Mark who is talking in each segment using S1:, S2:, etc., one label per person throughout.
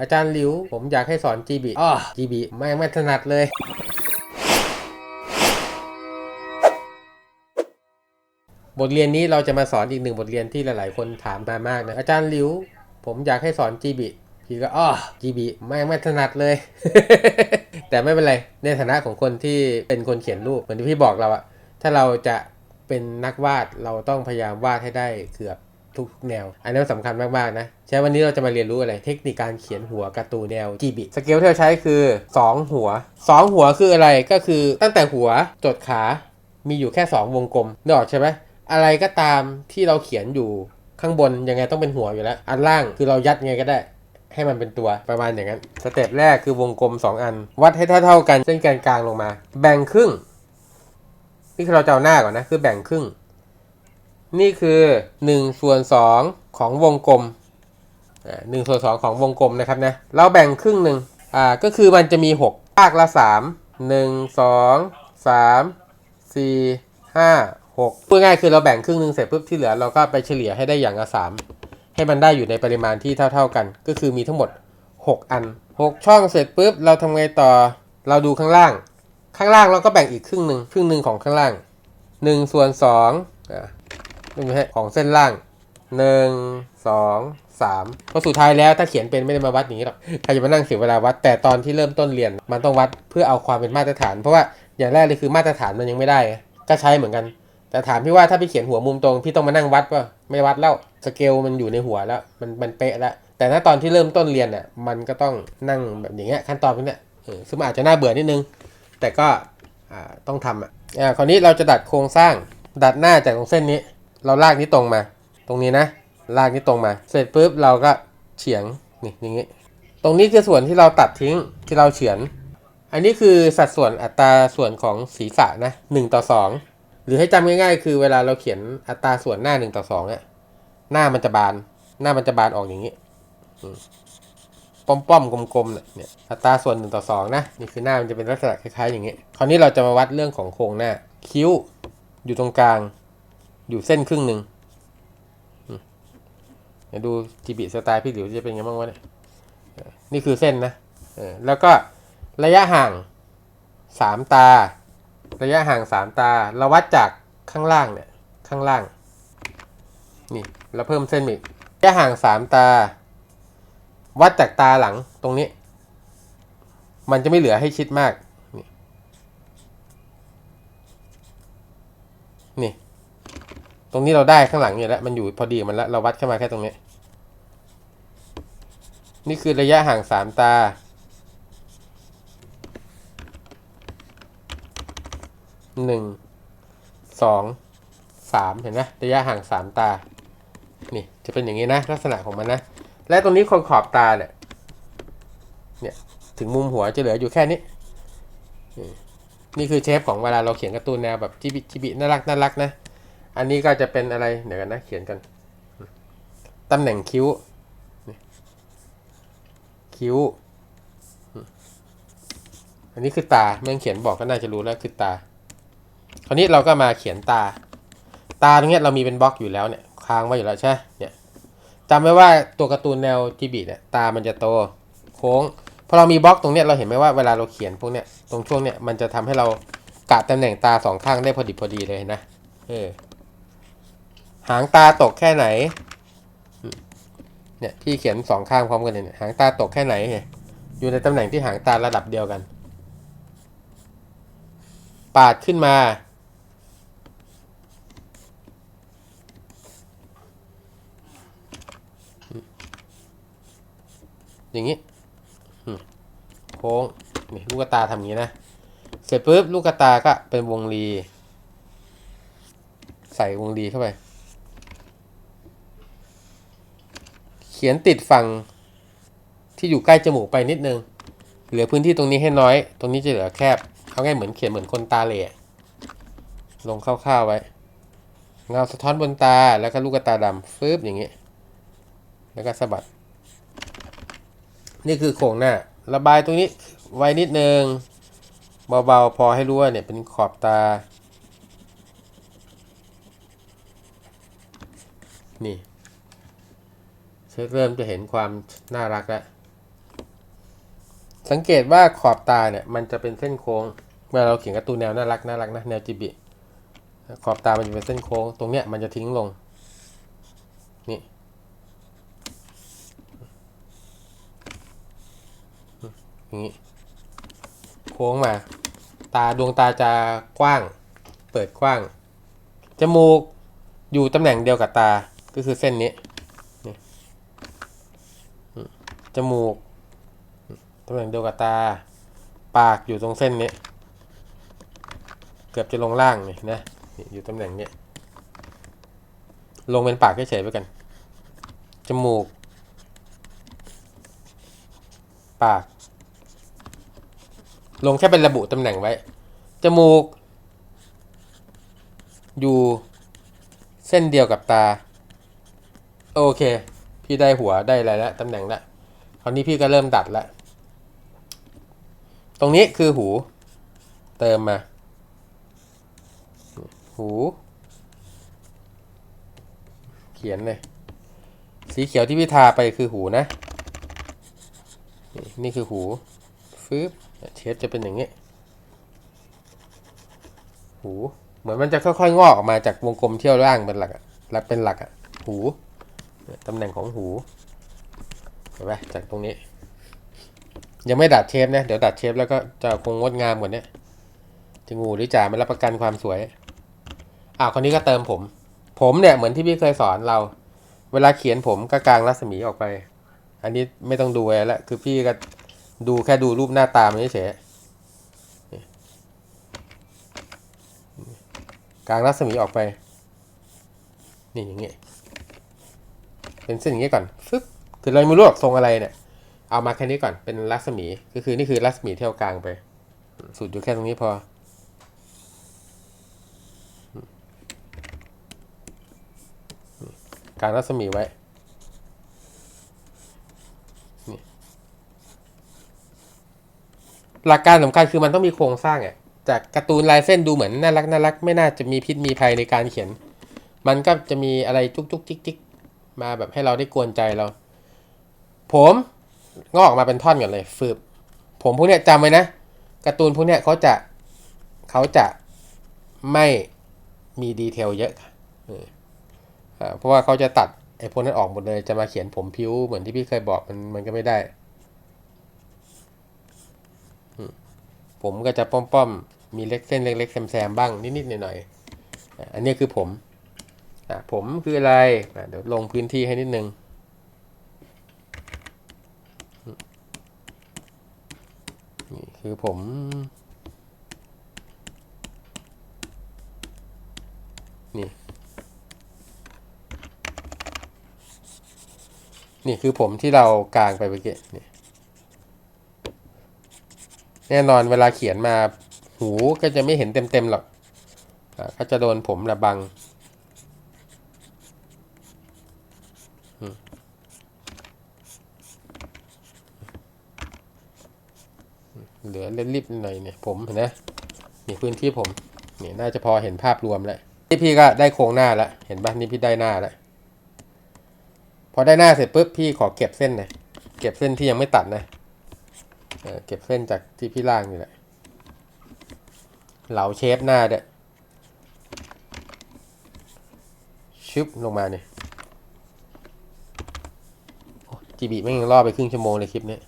S1: อาจารย์หลิว ผมอยากให้สอน GB อ้อ GB ไม่ไม่ถนัดเลย บทเรียนนี้เราจะมาสอนอีกหนึ่งบทเรียนที่หลาย ๆ คนถามมามากนะ อาจารย์หลิว ผมอยากให้สอน GB พี่ก็อ้อ GB ไม่ไม่ถนัดเลย แต่ไม่เป็นไร ในฐานะของคนที่เป็นคนเขียนรูป เหมือนที่พี่บอกเราอะถ้าเราจะเป็นนักวาดเราต้องพยายามวาดให้ได้เกือบ ทุกแนว อันนี้นสำคัญมากๆนะใช่วันนี้เราจะมาเรียนรู้อะไรเทคนิคการเขียนหัวการ์ตูนแนว GB สเกลที่เราใช้คือ 2 หัว 2 หัวคืออะไรก็คือตั้งแต่หัวจดขามีอยู่แค่ 2 วงกลมนึกออกใช่ไหมอะไรก็ตามที่เราเขียนอยู่ข้างบนยังไงต้องเป็นหัวอยู่แล้ว อันล่างคือเรายัดไงก็ได้ ให้มันเป็นตัวประมาณอย่างนั้น สเต็ปแรกคือวงกลม 2 อัน วัดให้เท่าๆกันเส้นแกนกลางลงมา แบ่งครึ่งนี่คือเราจะเอาหน้าก่อนนะคือแบ่งครึ่ง นี่คือ1ส่วน2ของวงกลมหนึ่งส่วนสองของวงกลมนะครับนะ เราแบ่งครึ่งหนึ่งอ่า ก็คือมันจะมี6ภาคละ3 1 2 3 4 5 6พูดง่ายคือเราแบ่งครึ่งหนึ่งเสร็จปุ๊บที่เหลือเราก็ไปเฉลี่ยให้ได้อย่างละ3ให้มันได้อยู่ในปริมาณที่เท่า ๆกัน ก็คือมีทั้งหมด 6 อัน 6 ช่องเสร็จปุ๊บเราทำไงต่อ เราดูข้างล่าง ข้างล่างเราก็แบ่งอีกครึ่งหนึ่งครึ่งหนึ่งของข้างล่าง1ส่วน2อ่า ไม่ใช่ของเส้นล่างหนึ่งสองสามเพราะสุดท้ายแล้วถ้าเขียนเป็นไม่ได้มาวัดอย่างนี้หรอกใครจะมานั่งเสียเวลาวัด แต่ตอนที่เริ่มต้นเรียน มันต้องวัดเพื่อเอาความเป็นมาตรฐาน เพราะว่าอย่างแรกเลยคือมาตรฐานมันยังไม่ได้ ก็ใช้เหมือนกัน แต่ถามพี่ว่าถ้าพี่เขียนหัวมุมตรงพี่ต้องมานั่งวัดป่ะไม่วัดแล้วสเกลมันอยู่ในหัวแล้ว มันมันเป๊ะแล้วแต่ถ้าตอนที่เริ่มต้นเรียนอะมันก็ต้องนั่งแบบอย่างเงี้ยขั้นตอนพวกเนี้ยเออซึ่งอาจจะน่าเบื่อนิดนึง แต่ก็อ่าต้องทำอะอ่าคราวนี้เราจะดัดโครงสร้างดัดหน้าจากตรงเส้นนี้ เราลากนี้ตรงมา ตรงนี้นะ ลากนี้ตรงมา เสร็จปุ๊บเราก็เฉียงนี่อย่างนี้ ตรงนี้คือส่วนที่เราตัดทิ้งที่เราเฉือน อันนี้คือสัดส่วนอัตราส่วนของศีรษะนะ1ต่อ2หรือให้จำง่ายๆ คือเวลาเราเขียนอัตราส่วนหน้า1ต่อ2เนี่ยหน้ามันจะบาน หน้ามันจะบานออกอย่างนี้อืมป้อมๆกลมๆเนี่ยเนี่ยอัตราส่วน1ต่อ2นะนี่คือหน้ามันจะเป็นลักษณะคล้ายๆอย่างนี้ คราวนี้เราจะมาวัดเรื่องของโครงหน้า คิ้วอยู่ตรงกลาง อยู่เส้นครึ่งหนึ่งเดี๋ยวดูจีบีสไตล์พี่หลิวจะเป็นยังไงบ้างวะเนี่ยนี่คือเส้นนะเออแล้วก็ระยะห่างสามตา ระยะห่างสามตา เราวัดจากข้างล่างเนี่ย ข้างล่าง นี่เราเพิ่มเส้นอีกระยะห่างสามตา วัดจากตาหลังตรงนี้ มันจะไม่เหลือให้ชิดมาก นี่นี่ ตรงนี้เราได้ข้างหลังอยู่แล้ว มันอยู่พอดีมันแล้ว เราวัดเข้ามาแค่ตรงนี้ นี่คือระยะห่างสามตา หนึ่ง สอง สาม เห็นไหมระยะห่างสามตา นี่จะเป็นอย่างนี้นะ ลักษณะของมันนะ และตรงนี้คนขอบตาเนี่ย เนี่ยถึงมุมหัวจะเหลืออยู่แค่นี้ นี่นี่คือเชฟของเวลาเราเขียนการ์ตูนแนวแบบจิบิจิบิน่ารักน่ารักนะ อันนี้ก็จะเป็นอะไร เดี๋ยวกันนะ เขียนกัน ตำแหน่งคิ้ว คิ้ว อันนี้คือตาแม่งเขียนบอกก็น่าจะรู้แล้วคือตา คราวนี้เราก็มาเขียนตา ตาตรงเนี้ยเรามีเป็นบล็อกอยู่แล้วเนี่ย ค้างไว้อยู่แล้วใช่ไหมเนี่ยจำไว้ว่าตัวการ์ตูนแนวจีบีเนี่ย ตามันจะโต โค้ง พอเรามีบล็อกตรงเนี้ยเราเห็นไหมว่าเวลาเราเขียนพวกเนี้ย ตรงช่วงเนี้ยมันจะทำให้เรากะตำแหน่งตาสองข้างได้พอดีพอดีเลยนะ เออ หางตาตกแค่ไหน เนี่ยพี่เขียนสองข้างพร้อมกันเลยเนี่ยหางตาตกแค่ไหนเนี่ยอยู่ในตำแหน่งที่หางตาระดับเดียวกัน ปาดขึ้นมา อย่างนี้โค้งนี่ลูกตาทำอย่างนี้นะ เสร็จปุ๊บลูกตาก็เป็นวงรี ใส่วงรีเข้าไป เขียนติดฝั่งที่อยู่ใกล้จมูกไปนิดนึง เหลือพื้นที่ตรงนี้ให้น้อย ตรงนี้จะเหลือแคบ เอาง่ายเหมือนเขียนเหมือนคนตาเหล่ลงคร่าวๆไว้ เงาสะท้อนบนตาแล้วก็ลูกตาดำฟืบอย่างนี้แล้วก็สะบัด นี่คือโครงหน้า ระบายตรงนี้ไว้นิดนึง เบาๆ พอให้รู้ว่าเนี่ยเป็นขอบตา นี่ เริ่มจะเห็นความน่ารักแล้วสังเกตว่าขอบตาเนี่ยมันจะเป็นเส้นโค้งเมื่อเราเขียนการ์ตูนแนวน่ารักน่ารักนะแนวจิบิขอบตามันจะเป็นเส้นโค้ง ตรงเนี้ยมันจะทิ้งลงนี่อย่างนี้โค้งมา ตาดวงตาจะกว้าง เปิดกว้างจมูกอยู่ตำแหน่งเดียวกับตาก็คือเส้นนี้อืม จมูกตำแหน่งเดียวกับตา ปากอยู่ตรงเส้นนี้ เกือบจะลงล่างนี่นะอยู่ตำแหน่งนี้ ลงเป็นปากเฉยๆไปกัน จมูก ปาก ลงแค่เป็นระบุตำแหน่งไว้ จมูก อยู่เส้นเดียวกับตา โอเค พี่ได้หัวได้อะไรแล้วตำแหน่งและ คราวนี้พี่ก็เริ่มดัดและตรงนี้คือหู เติมมา หู เขียนเลย สีเขียวที่พี่ทาไปคือหูนะ นี่คือหูฟืบเชฟจะเป็นอย่างนี้ หู เหมือนมันจะค่อยๆงอกออกมาจากวงกลมเที่ยวล่างเป็นหลักอะหลักเป็นหลักอะหูตำแหน่งของหู เห็นไหมจากตรงนี้ ยังไม่ดัดเชฟนะ เดี๋ยวดัดเชฟแล้วก็จะคงงดงามกว่านี้จะงูหรือจ่าไม่รับประกันความสวย อ่าคนนี้ก็เติมผม ผมเนี่ยเหมือนที่พี่เคยสอนเรา เวลาเขียนผมก็กางรัศมีออกไป อันนี้ไม่ต้องดูอะไรแล้วคือพี่ก็ดูแค่ดูรูปหน้าตามันเฉยๆกางรัศมีออกไป นี่อย่างเงี้ยเป็นเส้นอย่างเงี้ยก่อนฟึบ คือเราไม่รู้หรอกทรงอะไรเนี่ย เอามาแค่นี้ก่อนเป็นรัศมี ก็คือนี่คือรัศมีเที่เอากลางไปสุดอยู่แค่ตรงนี้พอ กางรัศมีไว้หลักการสำคัญคือมันต้องมีโครงสร้างอะจากการ์ตูนลายเส้นดูเหมือนน่ารักน่ารักไม่น่าจะมีพิษมีภัยในการเขียน มันก็จะมีอะไรจุกจุกจิกจิกมาแบบให้เราได้กวนใจเรา ผมงอกออกมาเป็นท่อนก่อนเลยฟืบผมพวกเนี้ยจำไว้นะการ์ตูนพวกเนี้ยเขาจะเขาจะไม่มีดีเทลเยอะเออ่าเพราะว่าเขาจะตัดไอ้พวกนั้นออกหมดเลยจะมาเขียนผมพิ้วเหมือนที่พี่เคยบอกมันมันก็ไม่ได้ ผมก็จะป้อมๆมีเล็กเส้นเล็กๆแซมๆบ้างนิดๆหน่อยๆอันนี้คือผมอะผมคืออะไรเดี๋ยวลงพื้นที่ให้นิดนึง นี่ คือผม นี่ นี่คือผมที่เรากางไปเมื่อกี้นี่แน่นอนเวลาเขียนมาหูก็จะไม่เห็นเต็มๆหรอกอ่าก็จะโดนผมระบัง เหลือเล่นริบหน่อยเนี่ยผมเห็นนะนี่พื้นที่ผมนี่น่าจะพอเห็นภาพรวมแล้วนี่พี่ก็ได้โครงหน้าแล้วเห็นปะนี่พี่ได้หน้าแล้วพอได้หน้าเสร็จปุ๊บพี่ขอเก็บเส้นน่อยเก็บเส้นที่ยังไม่ตัดนะเเก็บเส้นจากที่พี่ล่างนี่แหละเหลาเชฟหน้าเด้อชึบลงมาเนี่ยจีบีไม่งยังล่อไปครึ่งชั่วโมงเลยคลิปนี้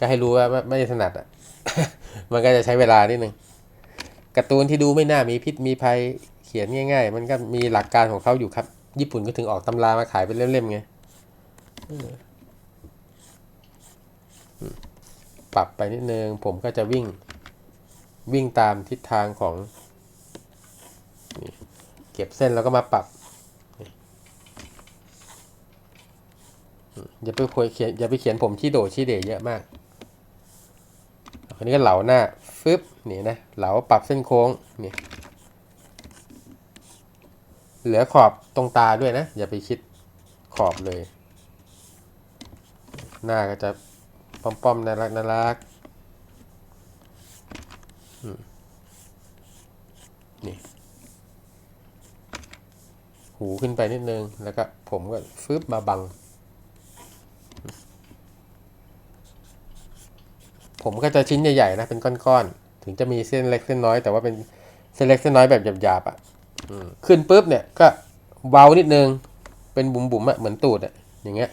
S1: ก็ให้รู้ว่าไม่ได้ถนัดอะ มันก็จะใช้เวลานิดนึงการ์ตูนที่ดูไม่น่ามีพิษมีภัยเขียนง่าย ๆ มันก็มีหลักการของเขาอยู่ครับ ญี่ปุ่นก็ถึงออกตำรามาขายเป็นเล่มๆไงปรับไปนิดนึง ผมก็จะวิ่งวิ่งตามทิศทางของ เก็บเส้นแล้วก็มาปรับอย่าไปเขียนอย่าไปเขียนผมที่โดดที่เดเยอะมาก อันนี้ก็เหลาหน้าฟึบนี่นะเหลาปรับเส้นโค้งนี่เหลือขอบตรงตาด้วยนะ อย่าไปคิดขอบเลย หน้าก็จะป้อมๆน่ารักน่ารักนี่ หูขึ้นไปนิดนึง แล้วก็ผมก็ฟึบมาบัง ผมก็จะชิ้นใหญ่ๆนะเป็นก้อนๆถึงจะมีเส้นเล็กเส้นน้อยแต่ว่าเป็นเส้นเล็กเส้นน้อยแบบหยาบๆอะขึ้นปุ๊บเนี่ยก็เบานิดนึงเป็นบุ๋มๆอะเหมือนตูดอะอย่างเงี้ย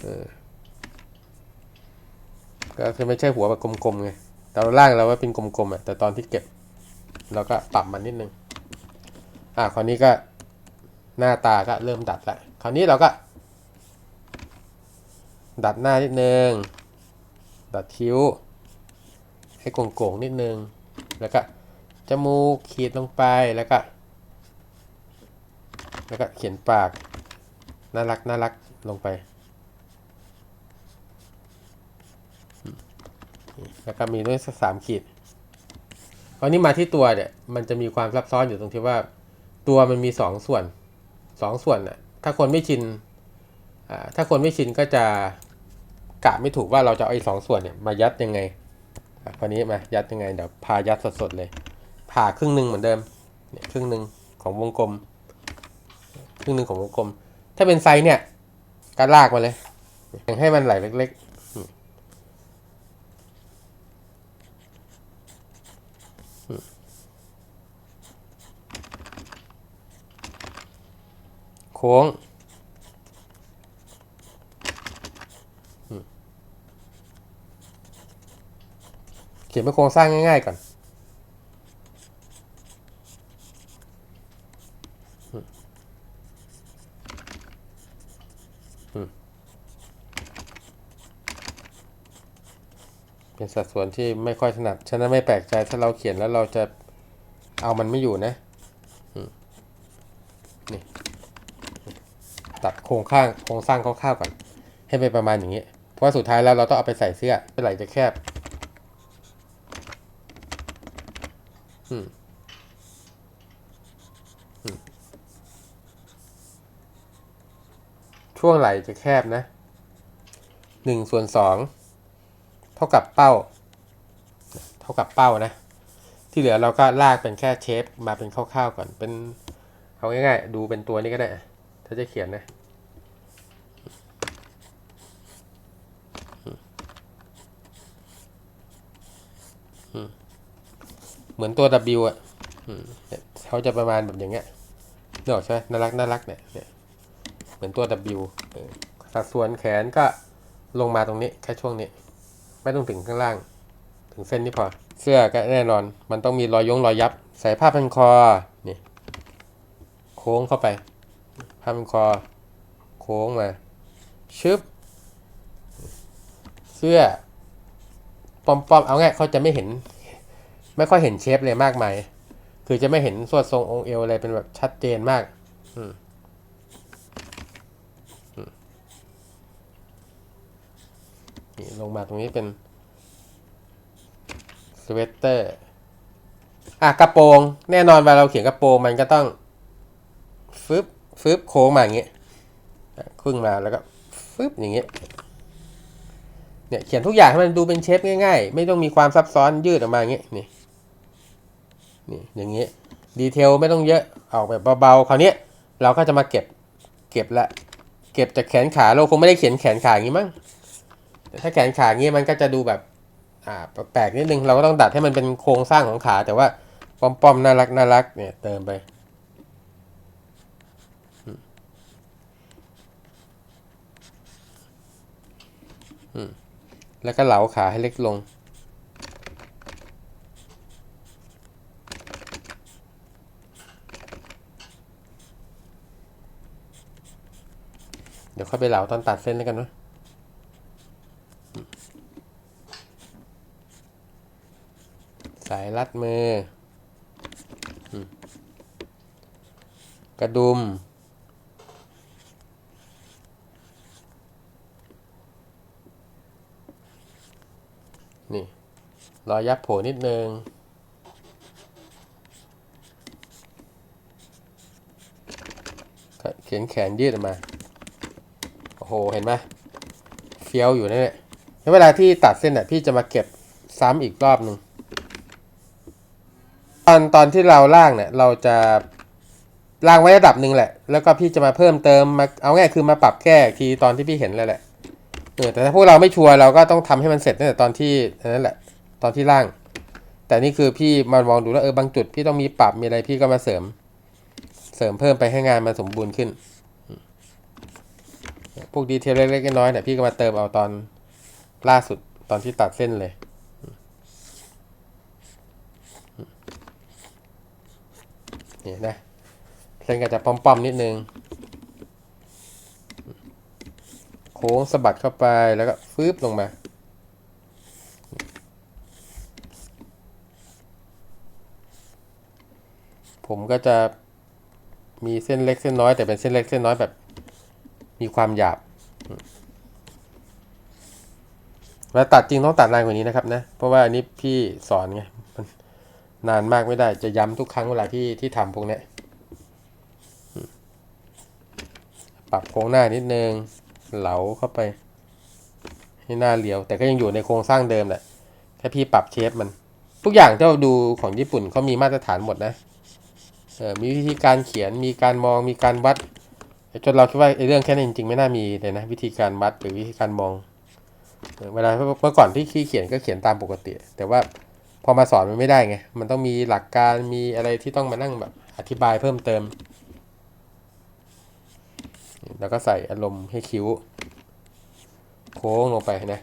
S1: เออก็คือไม่ใช่หัวแบบกลมๆไงแต่เราล่างเราว่าเป็นกลมๆอะแต่ตอนที่เก็บเราก็ปรับมันนิดนึงอะคราวนี้ก็หน้าตาก็เริ่มดัดละคราวนี้เราก็ ดัดหน้านิดนึง ดัดคิ้ว ให้โก่งๆนิดนึง แล้วก็จมูกขีดลงไปแล้วก็ แล้วก็เขียนปาก น่ารักน่ารักลงไป แล้วก็มีด้วยสักสามขีดคราวนี้มาที่ตัวเนี่ย มันจะมีความซับซ้อนอยู่ตรงที่ว่า ตัวมันมีสองส่วนสองส่วนน่ะถ้าคนไม่ชินอ่าถ้าคนไม่ชินก็จะ กะไม่ถูกว่าเราจะเอาไอ้สองส่วนเนี่ยมายัดยังไงคราวนี้มายัดยังไงเดี๋ยวพายัดสดๆเลย ผ่าครึ่งหนึ่งเหมือนเดิมเนี่ยครึ่งหนึ่งของวงกลม ครึ่งหนึ่งของวงกลม ถ้าเป็นไซส์เนี่ยก็ลากมาเลยอย่างให้มันไหลเล็กๆโค้ง เขียนเป็นโครงสร้างง่ายๆก่อนเป็นสัดส่วนที่ไม่ค่อยถนัด ฉะนั้นไม่แปลกใจถ้าเราเขียนแล้วเราจะเอามันไม่อยู่นะนี่ตัดโครงข้างโครงสร้างคร่าวๆก่อน ให้เป็นประมาณอย่างนี้ เพราะว่าสุดท้ายแล้วเราต้องเอาไปใส่เสื้อเมื่อไหร่จะแคบ อืมช่วงไหลจะแคบนะหนึ่งส่วนสองเท่ากับเป้า เท่ากับเป้านะ ที่เหลือเราก็ลากเป็นแค่เชฟมาเป็นคร่าวๆก่อนเป็นเอาง่ายๆดูเป็นตัวนี้ก็ได้ ถ้าจะเขียนนะอืม เหมือนตัว W อะเขาจะประมาณแบบอย่างเงี้ยนึกออกใช่ไหมน่ารักน่ารักเนี่ยเนี่ย เหมือนตัว W สัดส่วนแขนก็ลงมาตรงนี้แค่ช่วงนี้ ไม่ต้องถึงข้างล่าง ถึงเส้นนี้พอ เสื้อก็แน่นอน มันต้องมีรอยยงรอยยับ ใส่ผ้าพันคอนี่โค้งเข้าไปผ้าพันคอ โค้งมา ชึบ เสื้อปอมๆ เอาง่ายเขาจะไม่เห็น ไม่ค่อยเห็นเชฟเลยมากมายคือจะไม่เห็นส่วดทรงองค์เอวอะไรเป็นแบบชัดเจนมากอืมนี่ลงมาตรงนี้เป็นสเวตเตอร์อะกระโปรงแน่นอนเวลาเราเขียนกระโปรงมันก็ต้องฟึบฟึบโค้งมาอย่างเงี้ยครึ่งมาแล้วก็ฟึบอย่างเงี้ยเนี่ยเขียนทุกอย่างให้มันดูเป็นเชฟง่ายๆ ไม่ต้องมีความซับซ้อนยืดออกมาอย่างเงี้ยนี่ นี่อย่างเงี้ดีเทลไม่ต้องเยอะออกแบบเบาๆคราวนี้เราก็จะมาเก็บเก็บละเก็บจากแขนขาเราคงไม่ได้เขียนแขนขาอย่างงี้มั้งแต่ถ้าแขนขาอย่างงี้มันก็จะดูแบบอ่าแปลกนิดนึงเราก็ต้องดัดให้มันเป็นโครงสร้างของขา แต่ว่าป้อมๆน่ารักน่ารักเนี่ยเติมไปแล้วก็เหลาขาให้เล็กลง ดี๋ยวค่อยไปเหลาตอนตัดเส้นแล้วกันเนะสายรัดมือ กระดุม นี่ รอยับโผล่นิดนึง เขียนแขนยืดออกมา หเห็นไหมเฟี้ยวอยู่นั่แหละแล้วเวลาที่ตัดเส้นอะพี่จะมาเก็บซ้ำอีกรอบหนึ่งตอนตอนที่เราล่างเนี่ย เราจะล่างไว้ระดับหนึ่งแหละ แล้วก็พี่จะมาเพิ่มเติมมาเอาง่ายคือมาปรับแก้ทีตอนที่พี่เห็นแล้วแหละเออแต่ถ้าพวกเราไม่ชัวร์เราก็ต้องทำให้มันเสร็จตั้งแต่ตอนที่นั่นแหละ ตอนที่ล่าง แต่นี่คือพี่มามองดูแล้วเออบางจุดพี่ต้องมีปรับมีอะไรพี่ก็มาเสริม เสริมเพิ่มไปให้งานมันสมบูรณ์ขึ้น พวกดีเทลเล็กๆน้อยๆเนี่ยพี่ก็มาเติมเอาตอนล่าสุดตอนที่ตัดเส้นเลยนี่นะเส้นก็จะป้อมๆนิดนึง โค้งสะบัดเข้าไปแล้วก็ฟืบลงมาผมก็จะมีเส้นเล็กเส้นน้อยแต่เป็นเส้นเล็กเส้นน้อยแบบ มีความหยาบเวลาตัดจริงต้องตัดนานกว่านี้นะครับนะ เพราะว่าอันนี้พี่สอนไงมันนานมากไม่ได้ จะย้ำทุกครั้งเวลาที่ที่ทำพวกเนี้ยปรับโค้งหน้านิดนึง เหลาเข้าไป ให้หน้าเรียว แต่ก็ยังอยู่ในโครงสร้างเดิมแหละ แค่พี่ปรับเชฟมัน ทุกอย่างที่เราดูของญี่ปุ่นเขามีมาตรฐานหมดนะเออมีวิธีการเขียน มีการมอง มีการวัด จนเราคิดว่าไอ้เรื่องแค่นั้จริงๆไม่น่ามีเลยนะวิธีการวัดหรือวิธีการมองเออเวลาเมื่อก่อนที่ขี้เขียนก็เขียนตามปกติ แต่ว่าพอมาสอนมันไม่ได้ไง มันต้องมีหลักการมีอะไรที่ต้องมานั่งแบบอธิบายเพิ่มเติม แล้วก็ใส่อารมณ์ให้คิ้ว โค้งลงไปนะ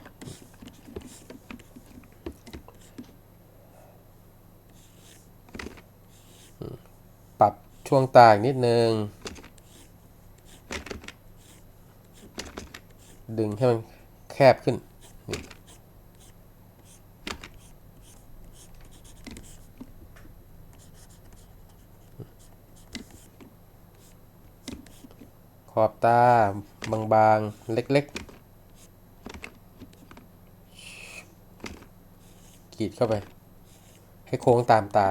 S1: ปรับช่วงตาอีกนิดนึง ดึงให้มันแคบขึ้นขอบตาบางๆ เล็กๆกรีดเข้าไป ให้โค้งตามตา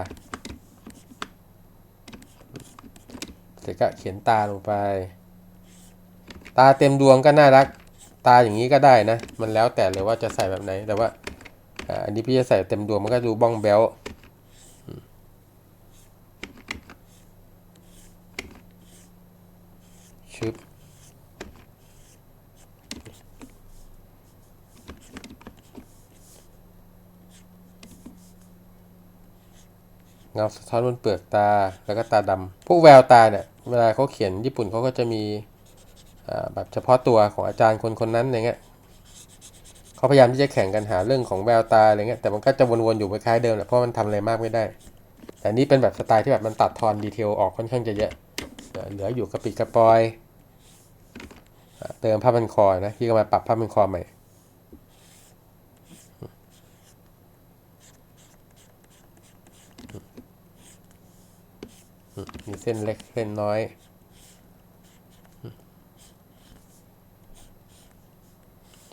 S1: เสร็จก็เขียนตาลงไป ตาเต็มดวงก็น่ารัก ตาอย่างนี้ก็ได้นะ มันแล้วแต่เลยว่าจะใส่แบบไหน แต่ว่าอันนี้พี่จะใส่เต็มดวงมันก็ดูบ้องแบลชึบเงาสะท้อนบนเปลือกตาแล้วก็ตาดำพวกแววตาเนี่ย เวลาเขาเขียนญี่ปุ่นเขาก็จะมี แบบเฉพาะตัวของอาจารย์คนคนนั้นอย่างเงี้ยเขาพยายามที่จะแข่งกันหาเรื่องของแววตาอะไรเงี้ยแต่มันก็จะวนๆอยู่คล้ายเดิมแหละเพราะมันทำอะไรมากไม่ได้ แต่นี่เป็นแบบสไตล์ที่แบบมันตัดทอนดีเทลออกค่อนข้างจะเยอะเหลืออยู่กระปิดกระปอยเติมผ้าพันคอนะพี่ก็มาปรับผ้าพันคอใหม่มีเส้นเล็กเส้นน้อย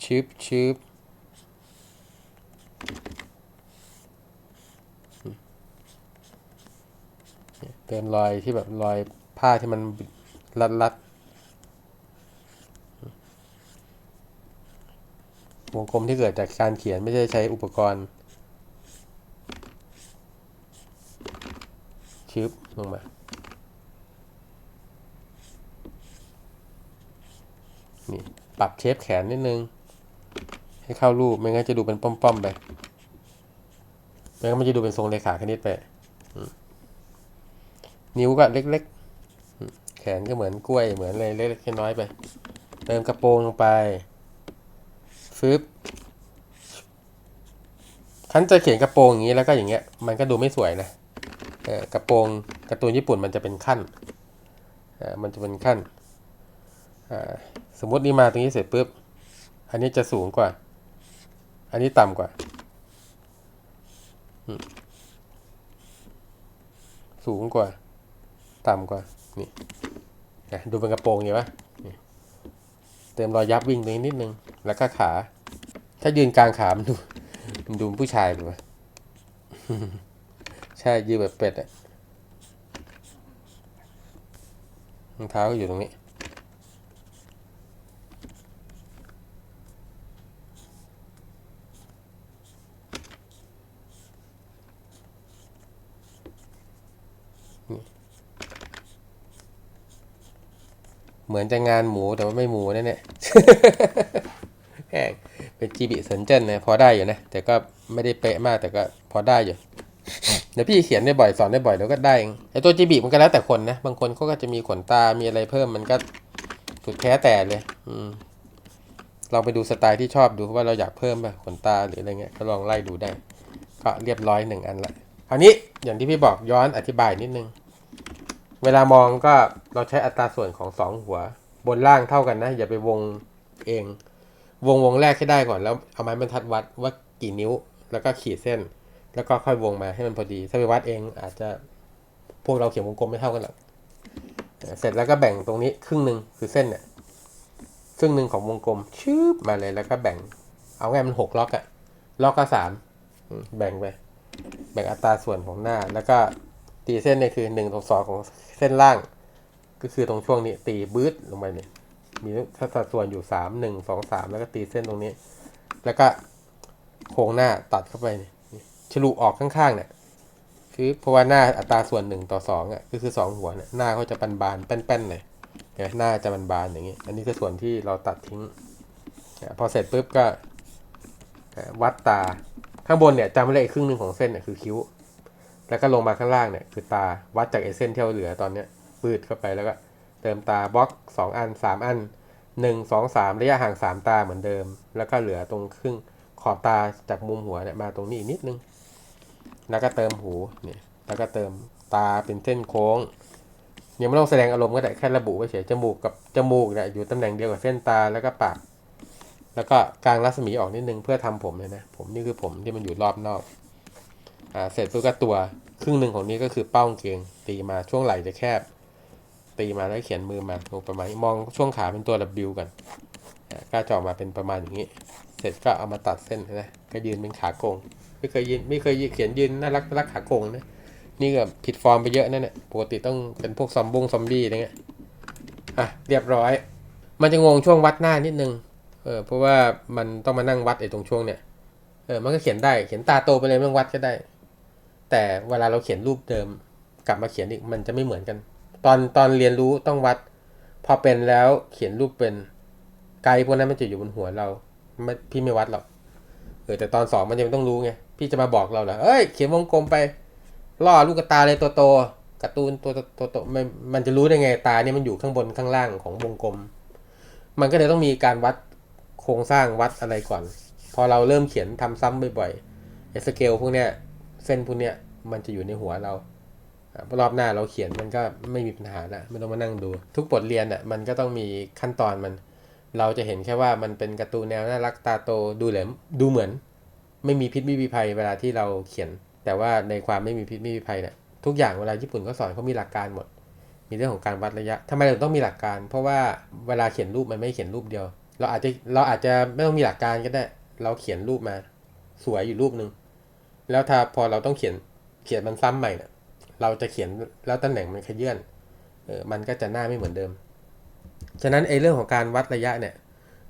S1: ชืบชืบเติมรอยที่แบบรอยผ้าที่มันรัดรัดวงกลมที่เกิดจากการเขียนไม่ได้ใช้อุปกรณ์ชืบลงมานี่ปรับเชฟแขนนิดนึง ให้เข้ารูป ไม่งั้นจะดูเป็นป้อมๆไป ไม่งั้นมันจะดูเป็นทรงเลขาคณิตไป นิ้วก็เล็กๆ แขนก็เหมือนกล้วย เหมือนอะไรเล็กๆน้อยไป เติมกระโปรงลงไป ฟึบคันจะเขียนกระโปรงอย่างนี้แล้วก็อย่างเงี้ย มันก็ดูไม่สวยนะกระโปรงกร์ตูนญี่ปุ่นมันจะเป็นขั้นมันจะเป็นขั้น สมมตินี่มาตรงนี้เสร็จปุ๊บ อันนี้จะสูงกว่า อันนี้ต่ำกว่า สูงกว่า ต่ำกว่า นี่นะดูเป็นกระโปรงเห็นปะเติมรอยยับวิ่งตรงนี้นิดนึง แล้วก็ขา ถ้ายืนกลางขา มันดูมันดูผู้ชายเลยวะใช่ยืนแบบเป็ดอะรองเท้าก็อยู่ตรงนี้ เหมือนจะงานหมูแต่ว่าไม่หมูแน่ๆแห้งเป็นจีบีเซนเจนนะพอได้อยู่นะ แต่ก็ไม่ได้เป๊ะมากแต่ก็พอได้อยู่เดี๋ยวพี่เขียนได้บ่อยสอนได้บ่อยเดี๋ยวก็ได้เองไอตัวจีบีมันก็แล้วแต่คนนะ บางคนเขาก็จะมีขนตา มีอะไรเพิ่มมันก็สุดแท้แต่เลย อืมลองไปดูสไตล์ที่ชอบดูว่าเราอยากเพิ่มป่ะขนตาหรืออะไรเงี้ยก็ลองไล่ดูได้ ก็เรียบร้อยหนึ่งอันละคราวนี้อย่างที่พี่บอกย้อนอธิบายนิดนึง เวลามองก็เราใช้อัตราส่วนของสองหัว บนล่างเท่ากันนะ อย่าไปวงเอง วงวงแรกให้ได้ก่อนแล้วเอาไม้บรรทัดวัดว่ากี่นิ้ว แล้วก็ขีดเส้น แล้วก็ค่อยวงมาให้มันพอดีถ้าไปวัดเองอาจจะพวกเราเขียนวงกลมไม่เท่ากันหรอกเสร็จแล้วก็แบ่งตรงนี้ครึ่งหนึ่งคือเส้นเนี่ยครึ่งหนึ่งของวงกลมชืบมาเลยแล้วก็แบ่ง เอาไงมันหกล็อกอะล็อกก็สามอืมแบ่งไปแบ่งอัตราส่วนของหน้าแล้วก็ ตีเส้นเนี่ยคือหนึ่งตรงสองของเส้นล่าง ก็คือตรงช่วงนี้ตีบืดลงไปเนี่ยมีสัดส่วนอยู่สามหนึ่งสองสามแล้วก็ตีเส้นตรงนี้ แล้วก็โค้งหน้าตัดเข้าไปเนี่ยฉลุออกข้างๆเนี่ยคือเพราะว่าหน้าอัตราส่วนหนึ่งต่อสองอะก็คือสองหัวเนี่ยหน้าเขาจะบานๆแป้นๆเลยเห็นไหมหน้าจะบานๆอย่างนี้อันนี้คือส่วนที่เราตัดทิ้งพอเสร็จปุ๊บก็วัดตาข้างบนเนี่ยจำไว้เลยไอ้ครึ่งหนึ่งของเส้นเนี่ยคือคิ้ว แล้วก็ลงมาข้างล่างเนี่ยคือตาวัดจากไอเส้นที่เราเหลือตอนเนี้ยปืดเข้าไปแล้วก็เติมตาบล็อกสองอันสามอันหนึ่งสองสามระยะห่างสามตาเหมือนเดิม แล้วก็เหลือตรงครึ่งขอบตาจากมุมหัวเนี่ยมาตรงนี้อีกนิดนึง แล้วก็เติมหูเนี่ยแล้วก็เติมตาเป็นเส้นโค้งยังไม่ต้องแสดงอารมณ์ก็ได้แค่ระบุไว้เฉยจมูกกับจมูกเนี่ยอยู่ตำแหน่งเดียวกับเส้นตาแล้วก็ปาก แล้วก็กลางรัศมีออกนิดนึงเพื่อทำผมเลยนะผมนี่คือผมที่มันอยู่รอบนอก อ่าเสร็จปุ๊บก็ตัวครึ่งหนึ่งของนี้ก็คือเป้ากางเกงตีมาช่วงไหล่จะแคบ ตีมาแล้วเขียนมือมาลงประมาณมองช่วงขาเป็นตัว W กันอ่าก็จะออกมาเป็นประมาณอย่างนี้ เสร็จก็เอามาตัดเส้นนะก็ยืนเป็นขาโกงไม่เคยยืนไม่เคยเขียนยืนน่ารักน่ารักขาโกงนะนี่ก็ผิดฟอร์มไปเยอะนั่นแหละปกติต้องเป็นพวกซอมบงซอมบี้อะไรเงี้ยอะเรียบร้อย มันจะงงช่วงวัดหน้านิดนึงเออเพราะว่ามันต้องมานั่งวัดไอ้ตรงช่วงเนี้ยเออมันก็เขียนได้เขียนตาโตไปเลยไม่ต้องวัดก็ได้ แต่เวลาเราเขียนรูปเดิม กลับมาเขียนอีกมันจะไม่เหมือนกัน ตอนตอนเรียนรู้ต้องวัด พอเป็นแล้วเขียนรูปเป็นไกลพวกนั้นมันจะอยู่บนหัวเราไม่พี่ไม่วัดหรอกเออแต่ตอนสองมันยังต้องรู้ไงพี่จะมาบอกเราเหรอเอ้ยเขียนวงกลมไปล่อลูกตาเลยตัวโตการ์ตูนตัวตัวโตมันมันจะรู้ได้ไงตาเนี่ยมันอยู่ข้างบนข้างล่างของวงกลม มันก็เลยต้องมีการวัดโครงสร้างวัดอะไรก่อน พอเราเริ่มเขียนทำซ้ำบ่อยๆไอ้สเกลพวกเนี้ย เส้นพวกเนี้ยมันจะอยู่ในหัวเรารอบหน้าเราเขียนมันก็ไม่มีปัญหาละไม่ต้องมานั่งดู ทุกบทเรียนอะมันก็ต้องมีขั้นตอนมัน เราจะเห็นแค่ว่ามันเป็นการ์ตูนแนวน่ารักตาโตดูเหลมดูเหมือน ไม่มีพิษไม่มีภัยเวลาที่เราเขียน แต่ว่าในความไม่มีพิษไม่มีภัยเนี่ยทุกอย่างเวลาญี่ปุ่นเขาสอนเขามีหลักการหมด มีเรื่องของการวัดระยะทำไมเราต้องมีหลักการ เพราะว่าเวลาเขียนรูปมันไม่เขียนรูปเดียว เราอาจจะเราอาจจะไม่ต้องมีหลักการก็ได้ เราเขียนรูปมา สวยอยู่รูปหนึ่ง แล้วถ้าพอเราต้องเขียนเขียนมันซ้ำใหม่เนี่ยเราจะเขียนแล้วตำแหน่งมันขยื่นเออมันก็จะหน้าไม่เหมือนเดิม ฉะนั้นไอ้เรื่องของการวัดระยะเนี่ย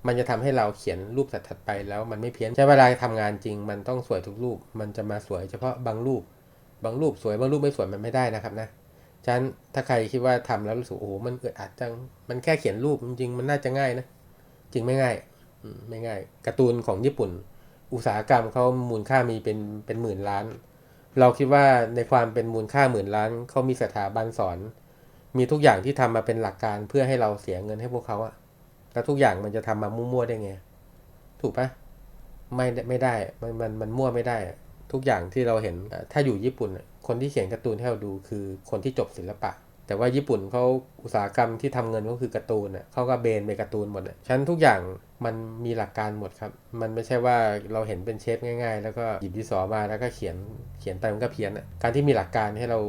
S1: มันจะทำให้เราเขียนรูปถัดไปแล้วมันไม่เพี้ยน ใช้เวลาทำงานจริง มันต้องสวยทุกรูป มันจะมาสวยเฉพาะบางรูป บางรูปสวยบางรูปไม่สวยมันไม่ได้นะครับนะ ฉะนั้นถ้าใครคิดว่าทำแล้วรู้สึกโอ้โหมันเอึดอัดจัง มันแค่เขียนรูปจริงๆมันน่าจะง่ายนะ จริงไม่ง่าย ไม่ง่าย การ์ตูนของญี่ปุ่น อุตสาหกรรมเขามูลค่ามีเป็นเป็นหมื่นล้าน เราคิดว่าในความเป็นมูลค่าหมื่นล้านเขามีสถาบันสอน มีทุกอย่างที่ทำมาเป็นหลักการเพื่อให้เราเสียเงินให้พวกเขาอะแล้วทุกอย่างมันจะทำมามั่วๆได้ไง ถูกปะไม่ไม่ได้มันมันมันมั่วไม่ได้ ทุกอย่างที่เราเห็นถ้าอยู่ญี่ปุ่น คนที่เขียนการ์ตูนให้เราดูคือคนที่จบศิลปะ แต่ว่าญี่ปุ่นเขาอุตสาหกรรมที่ทำเงินก็คือการ์ตูนอะเขาก็เบนไปการ์ตูนหมดอะฉันทุกอย่างมันมีหลักการหมดครับ มันไม่ใช่ว่าเราเห็นเป็นเชฟง่ายๆ แล้วก็หยิบดินสอมาแล้วก็เขียนเขียนไปมันก็เพี้ยนอะการที่มีหลักการให้เรา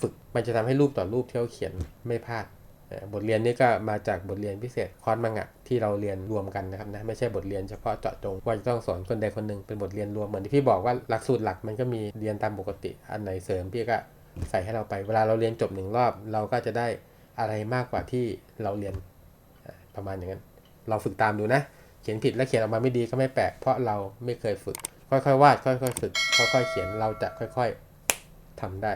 S1: ฝึก มันจะทำให้รูปต่อรูปที่เราเขียนไม่พลาดบทเรียนนี้ก็มาจากบทเรียนพิเศษคอร์สมังงะที่เราเรียนรวมกันนะครับนะไม่ใช่บทเรียนเฉพาะเจาะจงว่าจะต้องสอนคนใดคนหนึ่งเป็นบทเรียนรวมเหมือนที่พี่บอกว่าหลักสูตรหลักมันก็มีเรียนตามปกติอันไหนเสริมพี่ก็ ใส่ให้เราไป เวลาเราเรียนจบหนึ่งรอบ เราก็จะได้อะไรมากกว่าที่เราเรียนประมาณอย่างนั้น เราฝึกตามดูนะ เขียนผิดและเขียนออกมาไม่ดีก็ไม่แปลก เพราะเราไม่เคยฝึก ค่อยๆวาด ค่อยๆฝึก ค่อยๆเขียน เราจะค่อยๆทำได้